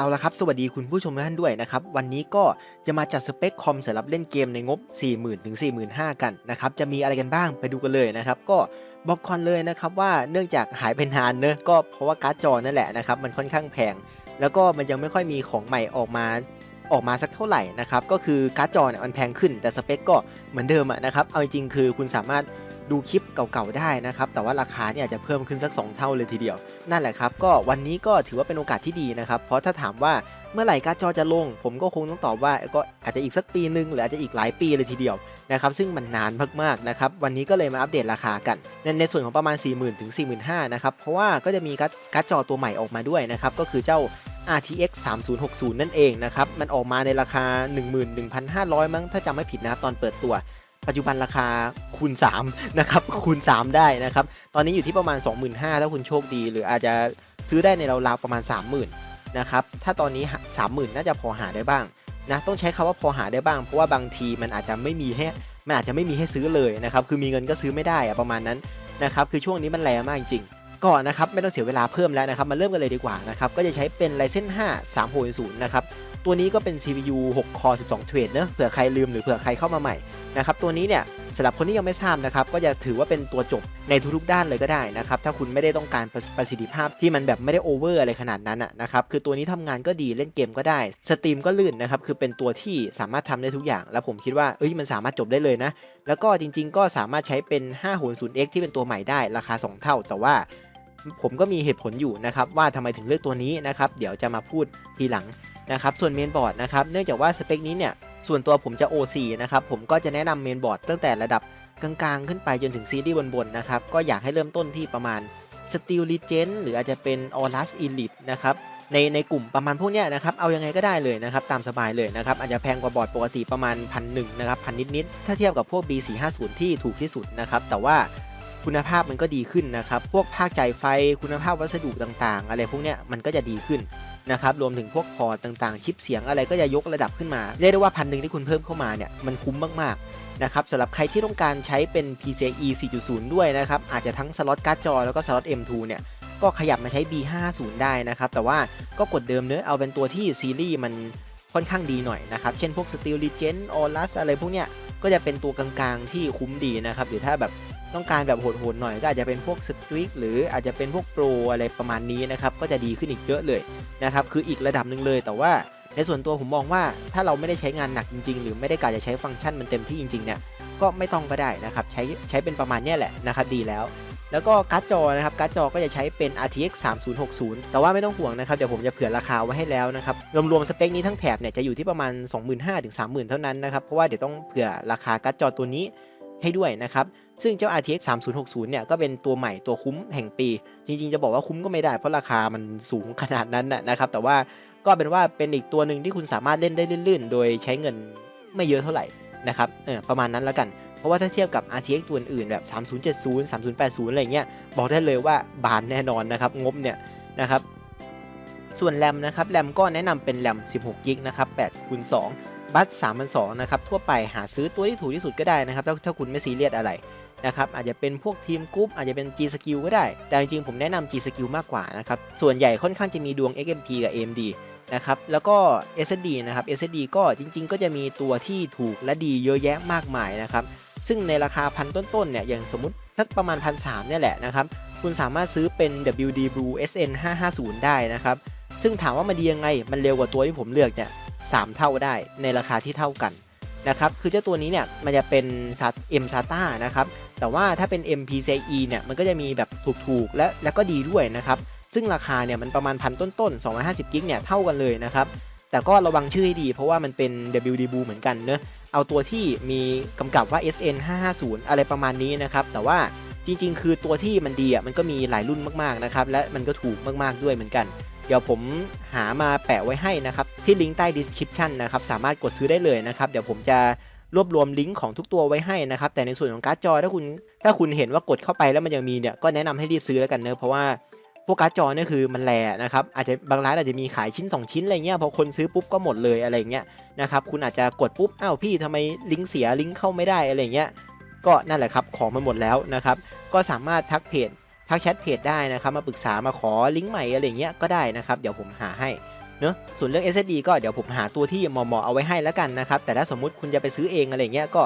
เอาละครับ สวัสดีคุณผู้ชมทุกท่านด้วยนะครับ วันนี้ก็จะมาจัดสเปคคอมสำหรับเล่นเกมในงบ 40,000ถึง45,000 กันนะครับ จะมีอะไรกันบ้างไปดูกันเลยนะครับ ก็บอกก่อนเลยนะครับว่าเนื่องจากหายไปนานเนอะก็เพราะว่าการ์ดจอนั่นแหละนะครับ มันค่อนข้างแพง แล้วก็มันยังไม่ค่อยมีของใหม่ออกมาออกมาสักเท่าไหร่นะครับ ก็คือการ์ดจอเนี่ยมันแพงขึ้น แต่สเปคก็เหมือนเดิมอะนะครับ เอาจริงคือคุณสามารถ ดูคลิปเก่าๆได้นะครับ แต่ว่าราคาเนี่ยอาจจะเพิ่มขึ้นสัก 2 เท่าเลยทีเดียว นั่นแหละครับ ก็วันนี้ก็ถือว่าเป็นโอกาสที่ดีนะครับ เพราะถ้าถามว่าเมื่อไหร่การ์ดจอจะลง ผมก็คงต้องตอบว่าก็อาจจะอีกสักปีหนึ่งหรืออาจจะอีกหลายปีเลยทีเดียวนะครับซึ่งมันนานมากๆนะครับวันนี้ก็เลยมาอัปเดตราคากัน ในในส่วนของประมาณ 4 0,000 ถึง 45,000นะครับเพราะว่าก็จะมีการ์ดการ์ดจอตัวใหม่ออกมาด้วยนะครับก็คือเจ้า RTX 3060 นั่นเองนะครับ มันออกมาในราคา 11,500 มั้ง ถ้าจำไม่ผิดนะครับ ตอนเปิดตัว ปัจจุบันราคาคูณ3นะครับคูณ 3 ได้นะครับ ตอนนี้อยู่ที่ประมาณ 25,000ถ้าคุณโชคดี หรืออาจจะซื้อได้ในราวๆประมาณ 30,000นะครับถ้าตอนนี้ 30,000 น่าจะพอหาได้บ้างนะต้องใช้คำว่าพอหาได้บ้าง เพราะว่าบางทีมันอาจจะไม่มีให้มันอาจจะไม่มีให้ซื้อเลยนะครับคือมีเงินก็ซื้อไม่ได้อะประมาณนั้นนะครับคือช่วงนี้มันแรงมากจริงๆก่อนนะครับไม่ต้องเสียเวลาเพิ่มแล้วนะครับมาเริ่มกันเลยดีกว่านะครับก็จะใช้เป็น Ryzen 5 360นะครับ ตัวนี้ก็เป็น CPU 6 Core 12 เทรดเนอะเผื่อใครลืมหรือเผื่อใครเข้ามาใหม่นะครับตัวนี้เนี่ยสำหรับคนที่ยังไม่ทราบนะครับก็จะถือว่าเป็นตัวจบในทุกๆด้านเลยก็ได้นะครับถ้าคุณไม่ได้ต้องการประประสิทธิภาพที่มันแบบไม่ได้โอเวอร์อะไรขนาดนั้นอะนะครับคือตัวนี้ทำงานก็ดีเล่นเกมก็ได้สตรีมก็ลื่นนะครับคือเป็นตัวที่สามารถทำได้ทุกอย่าง แล้วผมคิดว่าเอ้ยมันสามารถจบได้เลยนะ แล้วก็จริง ๆ ก็สามารถใช้เป็น5 0 0 X ที่เป็นตัวใหม่ได้ราคา 2 เท่า แต่ว่าผมก็มีเหตุผลอยู่นะครับว่าทำไมถึงเลือกตัวนี้นะครับเดี๋ยวจะมาพูดทีหลัง นะครับส่วนเมนบอร์ดนะครับเนื่องจากว่าสเปคนี้เนี่ยส่วนตัวผมจะ OC นะครับผมก็จะแนะนำเมนบอร์ดตั้งแต่ระดับกลางๆ ขึ้นไปจนถึงซีรีส์บนๆนะครับก็อยากให้เริ่มต้นที่ประมาณ Steel Legend หรืออาจจะเป็น Aorus Elite นะครับในในกลุ่มประมาณพวกเนี้ยนะครับ เอายังไงก็ได้เลยนะครับ ตามสบายเลยนะครับ อาจจะแพงกว่าบอร์ดปกติประมาณพันหนึ่งนะครับพันนิดๆ ถ้าเทียบกับพวก B450 ที่ถูกที่สุดนะครับ แต่ว่าคุณภาพมันก็ดีขึ้นนะครับ พวกภาคจ่ายไฟคุณภาพวัสดุต่างๆ อะไรพวกเนี้ยมันก็จะดีขึ้น นะครับรวมถึงพวกพอร์ตต่างๆ ชิปเสียงอะไรก็จะยกระดับขึ้นมาเรียกได้ว่าพันหนึ่งที่คุณเพิ่มเข้ามาเนี่ยมันคุ้มมากๆนะครับสำหรับใครที่ต้องการใช้เป็น PCIe 4.0 ด้วยนะครับอาจจะทั้งสล็อตการ์ดจอแล้วก็สล็อต M2 เนี่ยก็ขยับมาใช้ B50 ได้นะครับแต่ว่าก็กดเดิมเนื้อเอาเป็นตัวที่ซีรีส์มันค่อนข้างดีหน่อยนะครับ เช่นพวก Steel Legend Aorus อะไรพวกเนี้ย ก็จะเป็นตัวกลางๆที่คุ้มดีนะครับ หรือถ้าแบบ ต้องการแบบโหดๆหน่อยก็อาจจะเป็นพวก Streak หรืออาจจะเป็นพวก Pro อะไรประมาณนี้นะครับก็จะดีขึ้นอีกเยอะเลยนะครับคืออีกระดับหนึ่งเลย แต่ว่าในส่วนตัวผมมองว่าถ้าเราไม่ได้ใช้งานหนักจริง ๆ หรือไม่ได้กะจะใช้ฟังก์ชันมันเต็มที่จริงๆเนี่ยก็ไม่ต้องก็ได้นะครับใช้ใช้เป็นประมาณนี้แหละนะครับดีแล้ว แล้วก็การ์ดจอนะครับการ์ดจอก็จะใช้เป็น RTX 3060 แต่ว่าไม่ต้องห่วงนะครับเดี๋ยวผมจะเผื่อราคาไว้ให้แล้วนะครับรวมๆสเปคนี้ทั้งแถบเนี่ยจะอยู่ที่ประมาณ 25,000ถึง30,000 เท่านั้นนะครับเพราะว่าเดี๋ยวต้องเผื่อราคาการ์ดจอตัวนี้ให้ด้วยนะครับ ซึ่งเจ้า RTX 3060 เนี่ยก็เป็นตัวใหม่ตัวคุ้มแห่งปี จริงๆ จะบอกว่าคุ้มก็ไม่ได้เพราะราคามันสูงขนาดนั้นนะครับ แต่ว่าก็เป็นว่าเป็นอีกตัวหนึ่งที่คุณสามารถเล่นได้ลื่นๆ โดยใช้เงินไม่เยอะเท่าไหร่นะครับเออประมาณนั้นแล้วกัน เพราะว่าถ้าเทียบกับ RTX ตัวอื่นแบบ 3070 3080 อะไรเงี้ยบอกได้เลยว่าบานแน่นอนนะครับงบเนี่ยนะครับส่วนแรมนะครับแรมก็แนะนำเป็นแรม 16 กิกนะครับ8คูณ2บัต3 2 0 0นะครับทั่วไปหาซื้อตัวที่ถูกที่สุดก็ได้นะครับถ้าถ้าคุณไม่ซีเรียสอะไร นะครับอาจจะเป็นพวกทีมกรุ๊ปอาจจะเป็น G Skill ก็ได้ แต่จริงๆผมแนะนำ G Skill มากกว่านะครับส่วนใหญ่ค่อนข้างจะมีดวง XMP กับ AMD นะครับแล้วก็ SSD นะครับ SSD ก็จริง ๆ ก็จะมีตัวที่ถูกและดีเยอะแยะมากมายนะครับซึ่งในราคาพันต้นๆเนี่ยอย่างสมมติสักประมาณพันสเนี่ยแหละนะครับคุณสามารถซื้อเป็น WD Blue SN 550ได้นะครับซึ่งถามว่ามันดียังไง มันเร็วกว่าตัวที่ผมเลือกเนี่ยสามเท่าได้ในราคาที่เท่ากันนะครับคือเจ้าตัวนี้เนี่ยมันจะเป็น M SATA นะครับ แต่ว่าถ้าเป็น MPCE เนี่ยมันก็จะมีแบบถูกๆ และและก็ดีด้วยนะครับ ซึ่งราคาเนี่ยมันประมาณพันต้นๆ 250 กิกเนี่ยเท่ากันเลยนะครับ แต่ก็ระวังชื่อให้ดี เพราะว่ามันเป็น WD Blue เหมือนกันเนอะเอาตัวที่มีกำกับว่า SN 550อะไรประมาณนี้นะครับ แต่ว่าจริง ๆ คือตัวที่มันดีอะมันก็มีหลายรุ่นมากๆนะครับ และมันก็ถูกมากๆด้วยเหมือนกัน เดี๋ยวผมหามาแปะไว้ให้นะครับ ที่ลิงก์ใต้ description นะครับ สามารถกดซื้อได้เลยนะครับ เดี๋ยวผมจะ รวบรวมลิงก์ของทุกตัวไว้ให้นะครับแต่ในส่วนของการ์ดจอถ้าคุณถ้าคุณเห็นว่ากดเข้าไปแล้วมันยังมีเนี่ยก็แนะนำให้รีบซื้อแล้วกันเนอะเพราะว่าพวกการ์ดจอเนี่ยคือมันแลนะครับอาจจะบางร้านอาจจะมีขายชิ้น 2 ชิ้นอะไรเงี้ยพอคนซื้อปุ๊บก็หมดเลยอะไรเงี้ยนะครับคุณอาจจะกดปุ๊บอ้าวพี่ทำไมลิงก์เสียลิงก์เข้าไม่ได้อะไรเงี้ยก็นั่นแหละครับของมันหมดแล้วนะครับก็สามารถทักเพจทักแชทเพจได้นะครับมาปรึกษามาขอลิงก์ใหม่อะไรเงี้ยก็ได้นะครับเดี๋ยวผมหาให้ เนอะส่วนเรื่อง SSD ก็เดี๋ยวผมหาตัวที่เหมาะๆเอาไว้ให้แล้วกันนะครับ แต่ถ้าสมมุติคุณจะไปซื้อเองอะไรเงี้ยก็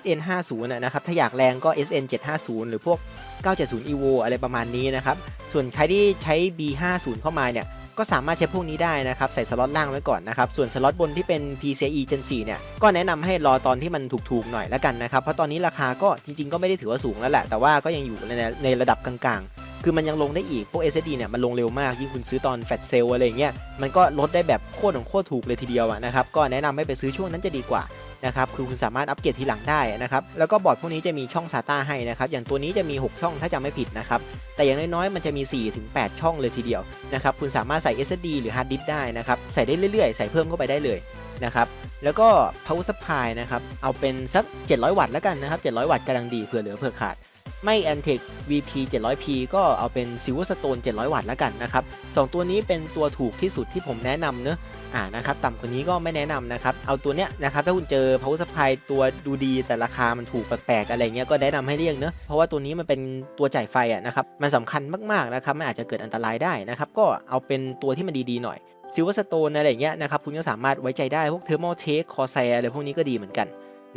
SN 5 0นะครับ ถ้าอยากแรงก็ SN 750หรือพวก 970 EVO อะไรประมาณนี้นะครับ ส่วนใครที่ใช้ B 5 0เข้ามาเนี่ย ก็สามารถใช้พวกนี้ได้นะครับ ใส่สล็อตล่างไว้ก่อนนะครับ ส่วนสล็อตบนที่เป็น PCIe Gen 4เนี่ย ก็แนะนำให้รอตอนที่มันถูกๆหน่อยแล้วกันนะครับ เพราะตอนนี้ราคาก็จริง ๆ ก็ไม่ได้ถือว่าสูงแล้วแหละ แต่ว่าก็ยังอยู่ในในระดับกลางๆ คือมันยังลงได้อีกพวก SSD เนี่ยมันลงเร็วมากยิ่งคุณซื้อตอนแฟลชเซลอะไรเงี้ยมันก็ลดได้แบบโคตรของโคตรถูกเลยทีเดียวนะครับก็แนะนำให้ไปซื้อช่วงนั้นจะดีกว่านะครับคือคุณสามารถอัปเกรดทีหลังได้นะครับแล้วก็บอร์ดพวกนี้จะมีช่อง SATA ให้นะครับอย่างตัวนี้จะมี 6 ช่องถ้าจำไม่ผิดนะครับแต่อย่างน้อยๆมันจะมี 4-8 ช่องเลยทีเดียวนะครับคุณสามารถใส่ SSD หรือ Hard Disk ได้นะครับใส่ได้เรื่อยๆ ใส่เพิ่มเข้าไปได้เลยนะครับแล้วก็ power supply นะครับเอาเป็นสัก 700 วัตต์แล้วกันนะครับ700 วัตต์กำลังดีเผื่อเหลือเผื่อขาด ไม่ Antec VP 700P ก็เอาเป็น Silverstone 700 วัตต์แล้วกันนะครับสองตัวนี้เป็นตัวถูกที่สุดที่ผมแนะนำเนอะอ่านะครับต่ำกว่านี้ก็ไม่แนะนำนะครับ เอาตัวเนี้ยนะครับถ้าคุณเจอ power supply ตัวดูดีแต่ราคามันถูกแปลกๆอะไรเงี้ยก็แนะนำให้เลี่ยงเนอะเพราะว่าตัวนี้มันเป็นตัวจ่ายไฟอะนะครับมันสำคัญมากๆนะครับมันอาจจะเกิดอันตรายได้นะครับก็เอาเป็นตัวที่มันดีๆหน่อย Silverstone อะไรเงี้ยนะครับคุณก็สามารถไว้ใจได้พวก Thermal Take Corsair อะไรพวกนี้ก็ดีเหมือนกัน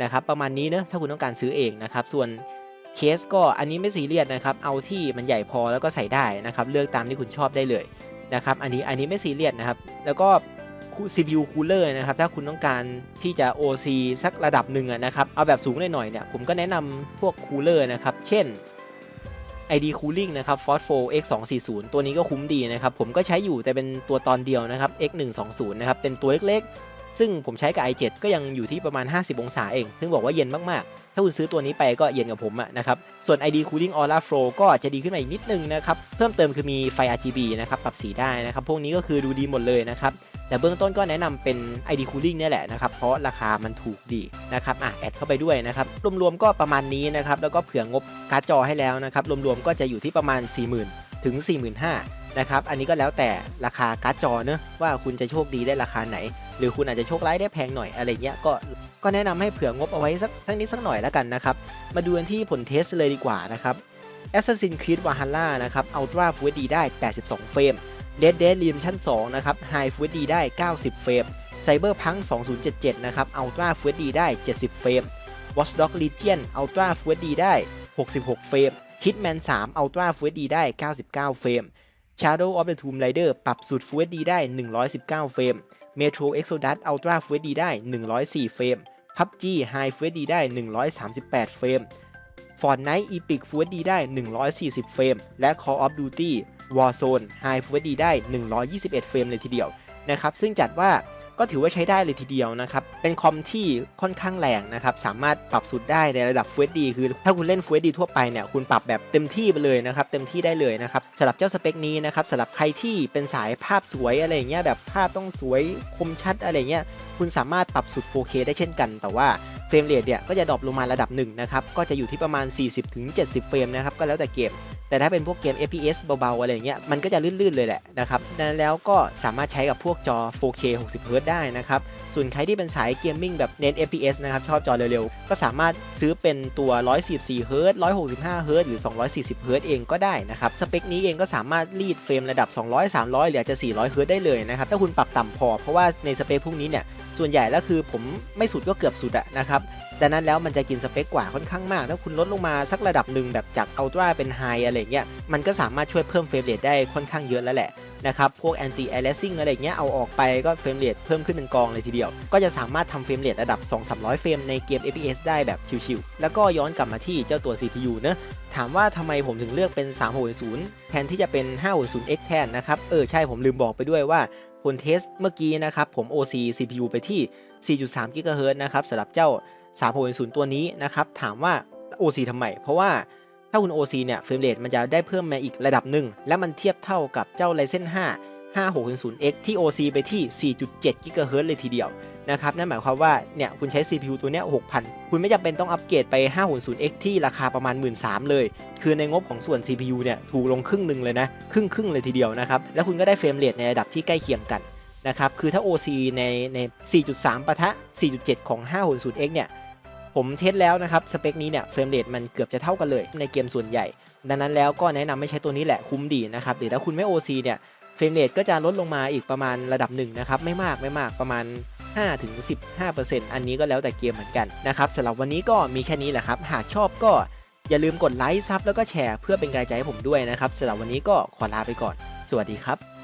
นะครับประมาณนี้เนอะถ้าคุณต้องการซื้อเองนะครับส่วน เคสก็อันนี้ไม่ซีเรียสนะครับ เอาที่มันใหญ่พอแล้วก็ใส่ได้นะครับ เลือกตามที่คุณชอบได้เลยนะครับ อันนี้อันนี้ไม่ซีเรียสนะครับ แล้วก็ CPU cooler นะครับ ถ้าคุณต้องการที่จะ OC สักระดับหนึ่งนะครับ เอาแบบสูงหน่อยๆเนี่ย ผมก็แนะนำพวก cooler นะครับ เช่น ID Cooling นะครับ Ford 4 X 2 4 0ตัวนี้ก็คุ้มดีนะครับ ผมก็ใช้อยู่แต่เป็นตัวตอนเดียวนะครับ X 1 2 0นะครับ เป็นตัวเล็ก ซึ่งผมใช้กับ i7 ก็ยังอยู่ที่ประมาณ 50 องศาเอง ซึ่งบอกว่าเย็นมากๆ ถ้าคุณซื้อตัวนี้ไปก็เย็นกับผมอะนะครับ ส่วน ID Cooling Aura Flow ก็จะดีขึ้นมาอีกนิดนึงนะครับ เพิ่มเติมคือมีไฟ RGB นะครับ ปรับสีได้นะครับ พวกนี้ก็คือดูดีหมดเลยนะครับ แต่เบื้องต้นก็แนะนำเป็น ID Cooling เนี่ยแหละนะครับ เพราะราคามันถูกดีนะครับอะแอดเข้าไปด้วยนะครับ รวมๆก็ประมาณนี้นะครับ แล้วก็เผื่องบการ์ดจอให้แล้วนะครับ รวมๆก็จะอยู่ที่ประมาณ 40,000 ถึง 45,000 นะครับ อันนี้ก็แล้วแต่ราคาการ์ดจอเนอะว่าคุณจะโชคดีได้ราคาไหน หรือคุณอาจจะโชคร้ายได้แพงหน่อยอะไรเงี้ยก็ก็แนะนำให้เผื่องบเอาไว้สักสักนิดสักหน่อยแล้วกันนะครับ มาดูกันที่ผลเทสเลยดีกว่านะครับ Assassin's Creed Valhalla นะครับ Ultra Full HD ได้ 82 เฟรม Red Dead Redemption 2 นะครับ High Full HD ได้ 90 เฟรม Cyberpunk 2077 นะครับ Ultra Full HD ได้ 70 เฟรม Watch Dogs Legion Ultra Full HD ได้ 66 เฟรม Hitman 3 Ultra Full HD ได้ 99 เฟรม Shadow of the Tomb Raider ปรับสุด Full HD ได้ 119 เฟรม Metro Exodus Ultra Full HD ได้ 104 เฟรม PUBG High Full HD ได้ 138 เฟรม Fortnite Epic Full HD ได้ 140 เฟรม และ Call of Duty Warzone High Full HD ได้ 121 เฟรมเลยทีเดียว นะครับซึ่งจัดว่าก็ถือว่าใช้ได้เลยทีเดียวนะครับ เป็นคอมที่ค่อนข้างแรงนะครับ สามารถปรับสุดได้ในระดับ Full HD คือถ้าคุณเล่น Full HD ทั่วไปเนี่ย คุณปรับแบบเต็มที่ไปเลยนะครับ เต็มที่ได้เลยนะครับสำหรับเจ้าสเปคนี้นะครับสำหรับใครที่เป็นสายภาพสวยอะไรเงี้ย แบบภาพต้องสวยคมชัดอะไรเงี้ย คุณสามารถปรับสุด 4K ได้เช่นกัน แต่ว่าเฟรมเรทเนี่ยก็จะดรอปลงมาระดับหนึ่งนะครับ ก็จะอยู่ที่ประมาณ 40-70 เฟรมนะครับ ก็แล้วแต่เกม แต่ถ้าเป็นพวกเกม FPS เบาๆอะไรเงี้ยมันก็จะลื่นๆเลยแหละนะครับแล้วก็สามารถใช้กับพวกจอ 4K 60 Hz ได้นะครับ ส่วนใครที่เป็นสายเกมมิ่งแบบเน้น FPS นะครับชอบจอเร็วๆ ก็สามารถซื้อเป็นตัว 144 Hz 165 Hz หรือ 240 Hz เองก็ได้นะครับ สเปคนี้เองก็สามารถรีดเฟรมระดับ 200 300 หรืออาจจะ 400 Hz ได้เลยนะครับ ถ้าคุณปรับต่ำพอ เพราะว่าในสเปคพวกนี้เนี่ยส่วนใหญ่แล้วคือผมไม่สุดก็เกือบสุดอะนะครับดังนั้นแล้วมันจะกินสเปคกว่าค่อนข้างมาก ถ้าคุณลดลงมาสักระดับหนึ่งแบบจากอัลตร้าเป็นไฮอะไรเงี้ย มันก็สามารถช่วยเพิ่มเฟรมเรทได้ค่อนข้างเยอะแล้วแหละนะครับ พวก anti aliasing อะไรเงี้ยเอาออกไปก็เฟรมเรทเพิ่มขึ้นเป็นกองเลยทีเดียว ก็จะสามารถทำเฟรมเรทระดับ 2-300 เฟรมในเกม FPS ได้แบบชิวๆ แล้วก็ย้อนกลับมาที่เจ้าตัว CPU เนะถามว่าทำไมผมถึงเลือกเป็น 360 แทนที่จะเป็น 560X แทนนะครับ เออใช่ผมลืมบอกไปด้วยว่าผลเทสเมื่อกี้นะครับผม OC CPU ไปที่ 4.3 GHz นะครับสำหรับเจ้า 360ตัวนี้นะครับถามว่า OC ทำไม เพราะว่าถ้าคุณ OC เนี่ยเฟรมเรทมันจะได้เพิ่มมาอีกระดับหนึ่ง และมันเทียบเท่ากับเจ้า Ryzen 5 5600X ที่ OC ไปที่ 4.7 GHz เลยทีเดียวนะครับ นั่นหมายความว่า เนี่ย คุณใช้ CPU ตัวเนี้ย6,000 คุณไม่จำเป็นต้องอัปเกรดไป 560X ที่ราคาประมาณ 13,000เลย คือในงบของส่วน CPU เนี่ย ถูกลงครึ่งหนึ่งเลยนะ ครึ่งครึ่งเลยทีเดียวนะครับ แล้วคุณก็ได้เฟรมเรทในระดับที่ใกล้เคียงกันนะครับ คือถ้า OC ในใน 4.3ปะทะ 4.7 ของ 560X เนี่ย ผมเทสแล้วนะครับสเปคนี้เนี่ยเฟรมเรทมันเกือบจะเท่ากันเลยในเกมส่วนใหญ่ ดังนั้นแล้วก็แนะนำไม่ใช้ตัวนี้แหละคุ้มดีนะครับหรือถ้าคุณไม่ OC เนี่ยเเฟรมเรทก็จะลดลงมาอีกประมาณระดับหนึ่งนะครับไม่มากไม่มากประมาณ5ถึง15%อันนี้ก็แล้วแต่เกมเหมือนกันนะครับสำหรับวันนี้ก็มีแค่นี้แหละครับ หากชอบก็อย่าลืมกดไลค์ซับแล้วก็แชร์เพื่อเป็นกำลังใจให้ผมด้วยนะครับสำหรับวันนี้ก็ขอลาไปก่อน สวัสดีครับ